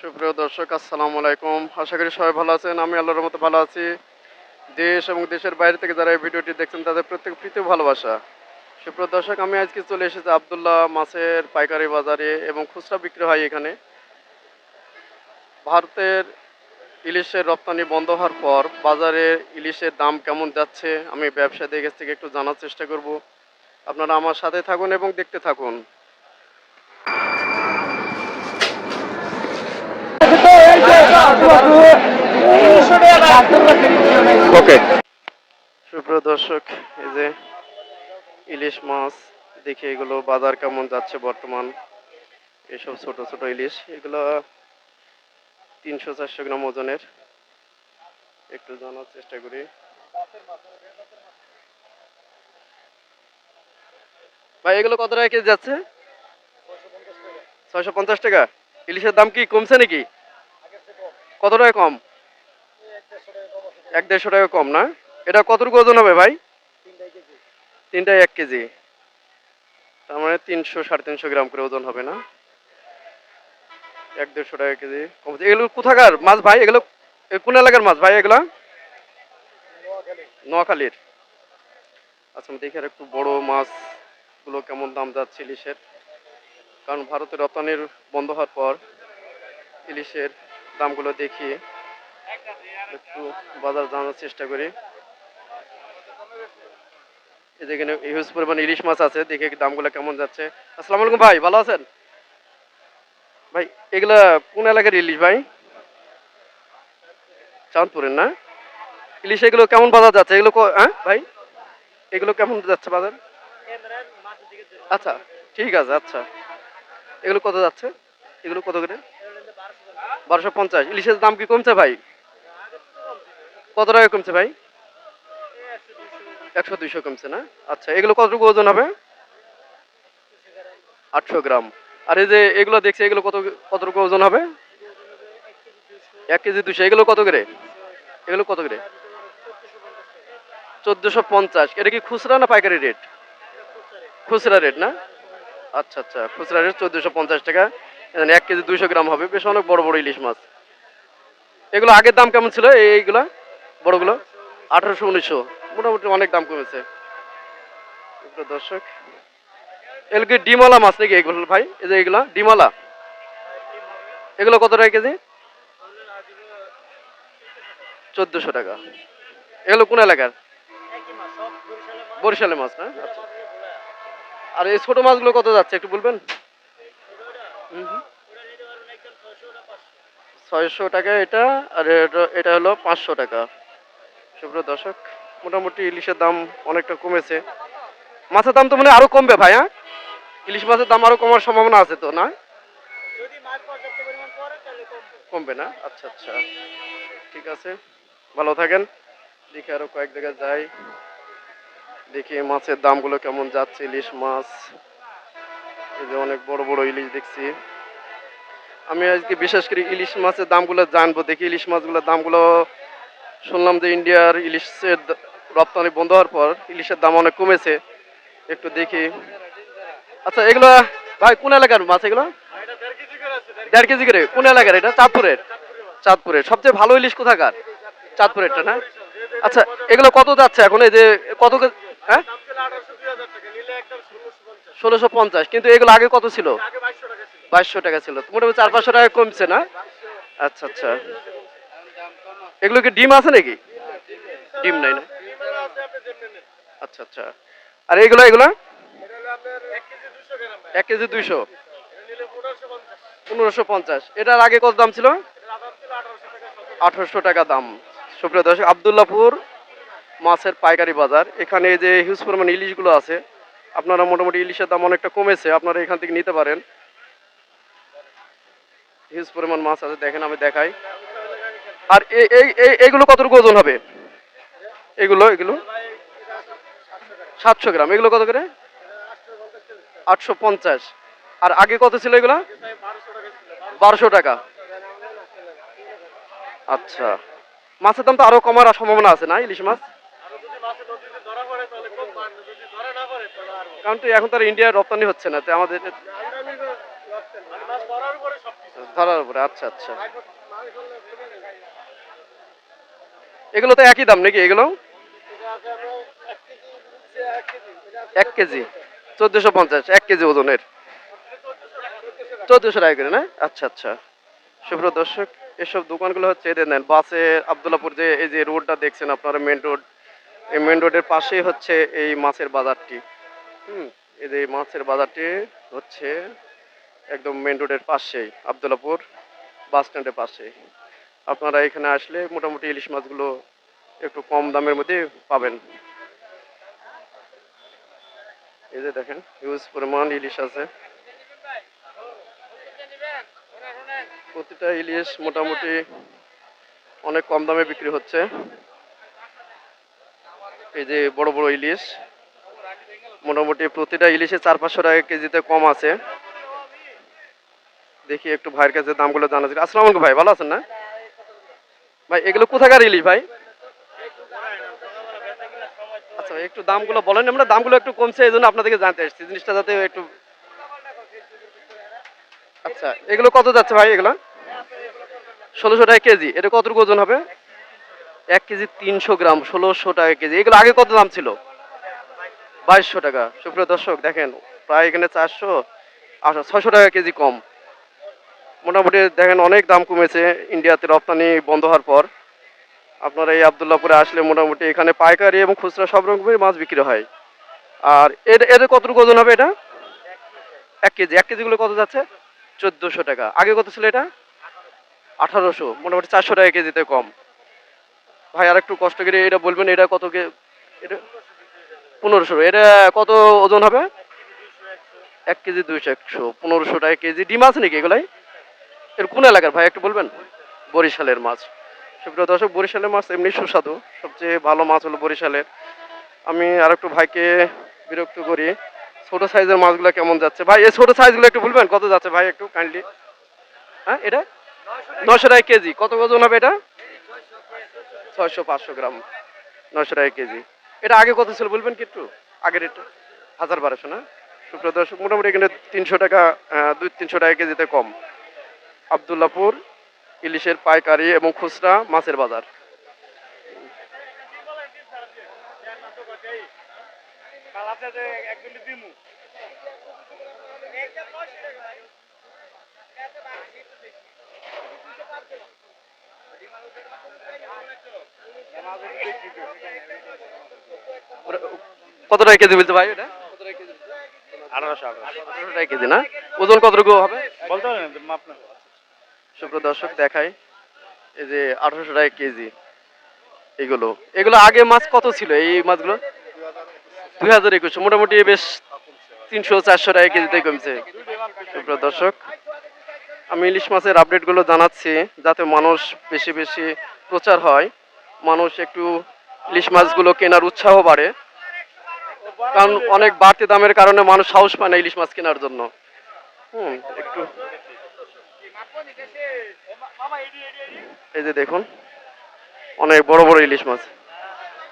সুপ্রিয় দর্শক, আসসালামু আলাইকুম। আশা করি সবাই ভালো আছেন। আমি আল্লাহর মতো ভালো আছি। দেশ এবং দেশের বাইরে থেকে যারা এই ভিডিওটি দেখছেন, তাদের প্রত্যেক প্রীতি ভালোবাসা। সুপ্রিয় দর্শক, আমি আজকে চলে এসেছি আবদুল্লাহ মাছের পাইকারি বাজারে এবং খুচরা বিক্রি হয় এখানে। ভারতের ইলিশের রপ্তানি বন্ধ হওয়ার পর বাজারে ইলিশের দাম কেমন যাচ্ছে, আমি ব্যবসায়ীদের কাছ থেকে একটু জানার চেষ্টা করব। আপনারা আমার সাথে থাকুন এবং দেখতে থাকুন। ইলিশ মাছ, দেখি এগুলো বাজার কেমন যাচ্ছে বর্তমান? এসব ছোট ছোট ইলিশ, এগুলো তিনশো চারশো গ্রাম ওজনের। একটু জানার চেষ্টা করি। ভাই, এগুলো কত টাকা কেজি যাচ্ছে? ছয়শো পঞ্চাশ টাকা। ইলিশের দাম কি কমছে নাকি? কত টাকা কম? এক দেড়শো টাকা কম না? এটা কতটুকু ওজন হবে ভাই? তিনটায় এক কেজি। তার মানে তিনশো, সাড়ে তিনশো গ্রাম করে ওজন হবে না? এক দেড়শো টাকা কেজি। কম এগুলো কোথাকার মাছ ভাই? এগুলো কোন এলাকার মাছ ভাই এগুলো? নোয়াখালীর। আচ্ছা আমি দেখি আর একটু বড় মাছগুলো কেমন দাম যাচ্ছে ইলিশের। কারণ ভারতের রপ্তানির বন্ধ হওয়ার পর ইলিশের দামগুলো দেখি। একটু বাজার জানার চেষ্টা করি। হিউজ পরিমাণ ইলিশ মাছ আছে দামগুলো কেমন যাচ্ছে। আলাইকুম ভাই, ভালো আছেন? ভাই, এগুলা কোন এলাকার ইলিশ ভাই? চাঁদপুরের না? ইলিশ এগুলো কেমন বাজার যাচ্ছে? এগুলো হ্যাঁ ভাই? এগুলো কেমন যাচ্ছে বাজার? আচ্ছা ঠিক আছে আচ্ছা। এগুলো কত যাচ্ছে? এগুলো কত করে? বারোশো পঞ্চাশ। ইলিশের দাম কি কমছে ভাই? কত টাকা কমছে ভাই? একশো দুইশো কমছে না? আচ্ছা এগুলো কতটুকু ওজন হবে? আটশো গ্রাম। আর এই যে এগুলো দেখছি, এগুলো কত কতটুকু ওজন হবে? এক কেজি দুশো এগুলো কত করে? এগুলো কত করে? চোদ্দোশো পঞ্চাশ। এটা কি খুচরা না পাইকারি রেট? খুচরা রেট না? আচ্ছা আচ্ছা খুচরা রেট চোদ্দোশো পঞ্চাশ টাকা। এক কেজি দুইশো গ্রাম হবে। বেশ অনেক বড় বড় ইলিশ মাছ। এগুলো আগের দাম কেমন ছিল? এই- এইগুলা? বড়গুলো? আঠারোশো, উনিশশো। মোটামুটি অনেক দাম কমেছে। দর্শক, এগুলো কি ডিমওয়ালা মাছ নাকি এগুলো ভাই? এই যে এগুলা, ডিমওয়ালা। এগুলো কত টাকা কেজি? চোদ্দোশো টাকা। এগুলো কোন এলাকার? বরিশালের মাছ না? আচ্ছা। আর এই ছোটো মাছগুলো কত যাচ্ছে একটু বলবেন। ছয়শো টাকা এটা, আর এটা- হলো পাঁচশো টাকা। সুপ্রিয় দর্শক, মোটামুটি ইলিশের দাম অনেকটা কমেছে। মাছের দাম তো মানে আরও কমবে ভাই হ্যাঁ? ইলিশ মাছের দাম আরও কমার সম্ভাবনা আছে তো, না? কমবে না? আচ্ছা আচ্ছা। ঠিক আছে। ভালো থাকেন। দেখি আরও কয়েক জায়গায় যাই। দেখি মাছের দামগুলো কেমন যাচ্ছে, ইলিশ মাছ। এই যে অনেক বড় বড় ইলিশ দেখছি। আমি আজকে বিশেষ করে ইলিশ মাছের দামগুলো জানব, দেখি ইলিশ মাছগুলোর দামগুলো। শুনলাম যে ইন্ডিয়ার ইলিশের রপ্তানি বন্ধ হওয়ার পর ইলিশের দাম অনেক কমেছে, একটু দেখি। আচ্ছা এগুলো ভাই কোন এলাকার মাছ এগুলো? দেড় কেজি করে, কোন এলাকার এটা? চাঁদপুরের। চাঁদপুরের। সবচেয়ে ভালো ইলিশ কোথাকার? চাঁদপুরেরটা না? আচ্ছা এগুলো কত যাচ্ছে এখন? এই যে কত হ্যাঁ? ষোলোশো পঞ্চাশ, কিন্তু এগুলো আগে কত ছিল? বাইশশো টাকা ছিল। মোটামুটি চার পাঁচশো টাকা কমছে না? আচ্ছা আচ্ছা। এগুলো কি ডিম আছে নাকি? ডিম নাই না? আচ্ছা আচ্ছা। আর এগুলো এগুলো? এক কেজি দুইশো। পনেরোশো পঞ্চাশ। এটার আগে কত দাম ছিল? আঠারোশো টাকা দাম। সুপ্রিয় দর্শক, আবদুল্লাপুর মাছের পাইকারি বাজার। এখানে যে হিউজ পরিমাণ ইলিশগুলো আছে আপনারা মোটামুটি ইলিশের দাম অনেকটা কমেছে, আপনারা এখান থেকে নিতে পারেন। হিউজ পরিমাণ মাছ আছে, দেখেন আমি দেখাই। আর এই এই এই- এইগুলো কতটুকু ওজন হবে? এগুলো এগুলো? সাতশো গ্রাম। এগুলো কত করে? আটশো পঞ্চাশ। আর আগে কত ছিল এগুলো? বারোশো টাকা। আচ্ছা। মাছের দাম তো আরও কমার সম্ভাবনা আছে না, ইলিশ মাছ? কারণ তো এখন তো আর ইন্ডিয়ার রপ্তানি হচ্ছে না, তো আমাদের ধরার উপরে আচ্ছা আচ্ছা। এগুলো তো একই দাম নাকি এগুলো? এক কেজি, চোদ্দশো পঞ্চাশ, এক কেজি ওজনের। চোদ্দশো টাকা করে, না? আচ্ছা আচ্ছা। সুপ্রিয় দর্শক, এসব দোকানগুলো হচ্ছে এদের নেন, বাসে আবদুল্লাপুর যে এই যে রোডটা দেখছেন আপনারা মেন রোড এই মেন রোডের পাশেই হচ্ছে এই মাছের বাজারটি। হুম, এই যে মাছের বাজারটি হচ্ছে একদম মেন রোডের পাশেই, আবদুল্লাপুর বাস স্ট্যান্ডের পাশেই। আপনারা এখানে আসলে মোটামুটি ইলিশ মাছগুলো একটু কম দামের মধ্যে পাবেন। এই যে দেখেন হিউজ পরিমাণ ইলিশ আছে। প্রতিটা ইলিশ মোটামুটি অনেক কম দামে বিক্রি হচ্ছে। এই যে বড় বড় ইলিশ মোটামুটি প্রতিটা ইলিশে চার পাঁচশো টাকা কেজিতে কম আছে। দেখি একটু ভাইয়ের কাছে দামগুলো জানা যায় আসসালামু ভাই, ভালো আছেন না? ভাই, এগুলো কোথাকার ইলিশ ভাই? আচ্ছা একটু দামগুলো বলেন। আমরা দামগুলো একটু কমছে, এই জন্য আপনাদেরকে জানতে এসেছি। জিনিসটা যাতে একটু আচ্ছা এগুলো কত যাচ্ছে ভাই এগুলো? ষোলোশো টাকা কেজি। এটা কতটুকু ওজন হবে? এক কেজি তিনশো গ্রাম, ষোলোশো টাকা কেজি। এগুলো আগে কত দাম ছিল? বাইশশো টাকা। সুপ্রিয় দর্শক, দেখেন, প্রায় এখানে চারশো আচ্ছা ছয়শো টাকা কেজি কম। মোটামুটি দেখেন, অনেক দাম কমেছে। ইন্ডিয়াতে রপ্তানি বন্ধ হওয়ার পর আপনারা এই আবদুল্লাপুরে আসলে মোটামুটি এখানে পাইকারি এবং খুচরা সব রকমের মাছ বিক্রি হয়। আর এর এর কতটুকু ওজন হবে এটা? এক কেজি। এক কেজিগুলো কত যাচ্ছে? চোদ্দোশো টাকা। আগে কত ছিল এটা? আঠারোশো। মোটামুটি চারশো টাকা কেজিতে কম। ভাই আর একটু কষ্ট করে এটা বলবেন, এটা কত কে এটা পনেরোশো এটা কত ওজন হবে? এক কেজি দুইশো একশো। পনেরোশো টাকা কেজি। ডিম আছে নাকি এগুলাই? এর কোন এলাকার ভাই একটু বলবেন? বরিশালের মাছ। সুপ্রিয় দর্শক, বরিশালের মাছ এমনি সুস্বাদু। সবচেয়ে ভালো মাছ হলো বরিশালের। আমি আর একটু ভাইকে বিরক্ত করি, ছোট সাইজের মাছগুলো কেমন যাচ্ছে? ভাই, এই ছোট সাইজগুলো একটু বলবেন? কত যাচ্ছে ভাই একটু কাইন্ডলি হ্যাঁ এটা? নশো টাকা কেজি। কত ওজন হবে এটা? ছয়শো পাঁচশো গ্রাম। নশো টাকা কেজি। এটা আগে কত ছিল বলবেন কি একটু? আগের এটা হাজার বারোশো, না? সুপ্রিয় দর্শক, মোটামুটি এখানে তিনশো টাকা দুই, তিনশো টাকা কেজিতে কম। আবদুল্লাপুর, ইলিশের পাইকারি এবং খুচরা মাছের বাজার। কত টাকা কেজি বলছে ভাই এটা? কেজি আঠারোশো আঠারোশো। আঠারোশো টাকা কেজি না? ওজন কতটুকু হবে? বলতে পারেন দর্শক দেখাই। এই যে আঠারোশো টাকা কেজি। এগুলো। এগুলো আগে মাছ কত ছিল এই মাছগুলো? দুই হাজার একুশ। মোটামুটি বেশ তিনশো চারশো টাকা কেজিতে কমছে। সুপ্রিয় দর্শক আমি ইলিশ মাছের আপডেটগুলো জানাচ্ছি, যাতে মানুষ বেশি বেশি প্রচার হয়। মানুষ একটু ইলিশ মাছগুলো কেনার উৎসাহ বাড়ে। কারণ অনেক বাড়তি দামের কারণে মানুষ সাহস পায় না ইলিশ মাছ কেনার জন্য। হুম, একটু। এই যে দেখুন, অনেক বড় বড় ইলিশ মাছ।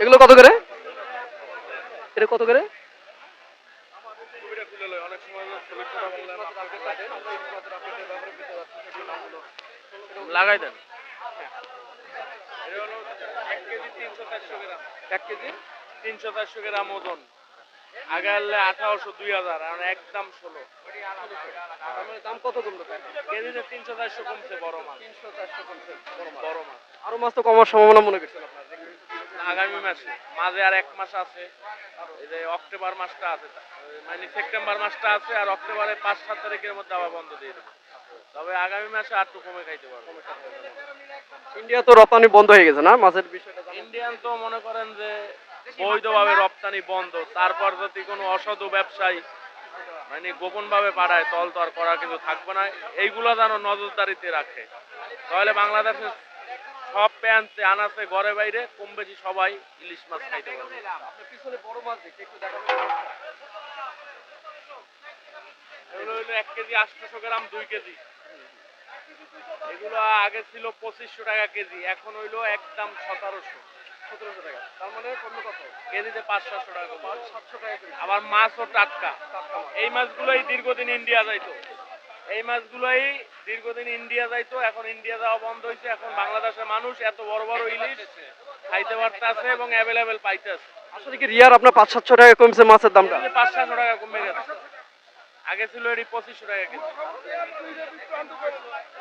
এগুলো কত করে? এটা কত করে? লাগাই দেন। এক কেজি তিনশো চারশো গ্রাম। ওজন। আগে আনলে আঠারোশো দুই হাজার আর একদম ষোলো। দাম কত কমলো কেজিতে তিনশো চারশো কমছে বড় মাছ তিনশো চারশো কমছে বড় মাছ। আরও মাছ তো কমার সম্ভাবনা মনে আপনার আগামী মাসে মাঝে আর এক মাস আছে। এই যে অক্টোবর মাসটা আছে মানে সেপ্টেম্বর মাসটা আছে আর অক্টোবরের পাঁচ সাত তারিখের মধ্যে আবার বন্ধ দিয়ে দেবো। তবে আগামী মাসে আর একটু কমে খাইতে পারব। ইন্ডিয়া তো রপ্তানি বন্ধ হয়ে গেছে না? মাছের বিষয়টা ইন্ডিয়ান তো মনে করেন যে বৈধভাবে রপ্তানি বন্ধ তারপর যদি কোনো অসাধু ব্যবসায়ী মানে গোপন ভাবে পাঠায় তল তো আর করার কিছু থাকবে না। এইগুলো যেন নজরদারিতে রাখে। তাহলে বাংলাদেশের সব প্যান্টে আনাচে ঘরে বাইরে কম বেশি সবাই ইলিশ মাছ খাইতে পারবে। পিছনে বড় মাছ দেখি একটু দেখাবেন এগুলো হইল এক কেজি আটশোশো গ্রাম দুই কেজি। এগুলো আগে ছিল পঁচিশশো টাকা কেজি এখন হইল একদম সতেরোশো। সতেরোশো টাকা। তার মানে কত? কেজিতে পাঁচ সাতশো টাকা। সাতশো টাকা আবার মাছও টাটকা। এই মাছগুলোই দীর্ঘদিন ইন্ডিয়া যাইতো। এই মাছগুলোই দীর্ঘদিন ইন্ডিয়া যাইতো এখন ইন্ডিয়া যাওয়া বন্ধ হয়েছে এখন বাংলাদেশের মানুষ এত বড় বড় ইলিশ খাইতে পারতেছে এবং অ্যাভেলেবেল পাইতেছে। আসলে কি রিয়ার আপনার পাঁচ সাতশো টাকা কমছে মাছের দামটা? পাঁচ সাতশো টাকা কমে গেছে। আগে ছিল এটি পঁচিশশো টাকা কেজি।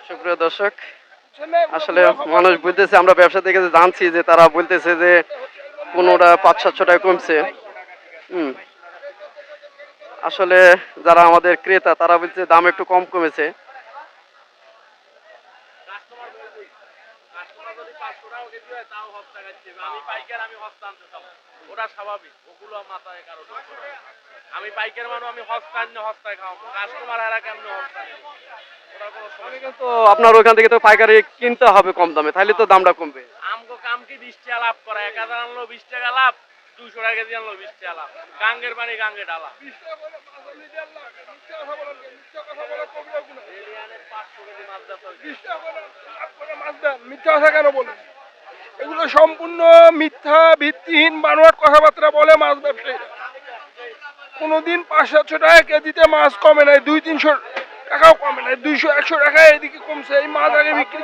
সুপ্রিয় দর্শক আসলে মানুষ বলতেছে আমরা ব্যবসা থেকে জানছি যে তারা বলতেছে যে কোনোটা পাঁচ সাতশো টাকা কমছে। হুম। আসলে যারা আমাদের ক্রেতা তারা বলছে দাম একটু কম কমেছে আমি আমি ওটা স্বাভাবিক ওগুলো মাথায় আমি পাইকার মানুষ আমি হস্তা হস্তায় খাওয়াবো কাস্টমার এরা কেমনে। তো আপনার ওখান থেকে তো পাইকারি কিনতে হবে কম দামে তাহলে তো দামটা কমবে আমগো কাম কি বিশ টাকা লাভ করা এক হাজার আনলো বিশ টাকা লাভ দুশো টাকা কেজি আনলো বিশ টাকা গাঙ্গের পানি গাঙ্গে ডালা। মিথ্যা কথা কেন বলেন এগুলো সম্পূর্ণ মিথ্যা ভিত্তিহীন বানোয়াট কথাবার্তা বলে মাছ ব্যবসায়ীরা। কোনোদিন পাঁচ সাতশো টাকা কেজিতে মাছ কমে নাই দুই তিনশো টাকাও কমে নাই দুইশো একশো টাকা এদিকে কমছে এই মাছ আগে বিক্রি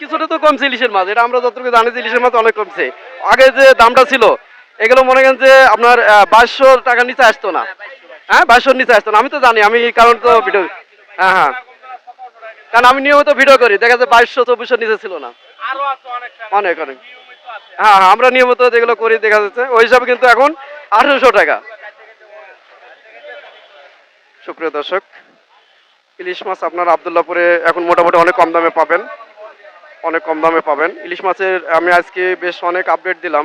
কিছুটা তো কমছে ইলিশের মাছ এটা আমরা যতটুকু জানি যে ইলিশের মাছ অনেক কমছে। আগে যে দামটা ছিল এগুলো মনে করেন যে আপনার বাইশশো টাকার নিচে আসতো না। হ্যাঁ বাইশশোর নিচে আসতো না। আমি তো জানি, আমি কারণ তো ভিডিও হ্যাঁ হ্যাঁ। কারণ আমি নিয়মিত ভিডিও করি, দেখা যায় বাইশশো, চব্বিশশোর নিচে ছিল না। অনেক অনেক। হ্যাঁ হ্যাঁ আমরা নিয়মিত যেগুলো করি, দেখা যাচ্ছে, ওই হিসাবে কিন্তু এখন আঠেরোশো টাকা। সুপ্রিয় দর্শক, ইলিশ মাছ আপনার আবদুল্লাপুরে এখন মোটামুটি অনেক কম দামে পাবেন। অনেক কম দামে পাবেন। ইলিশ মাছের আমি আজকে বেশ অনেক আপডেট দিলাম।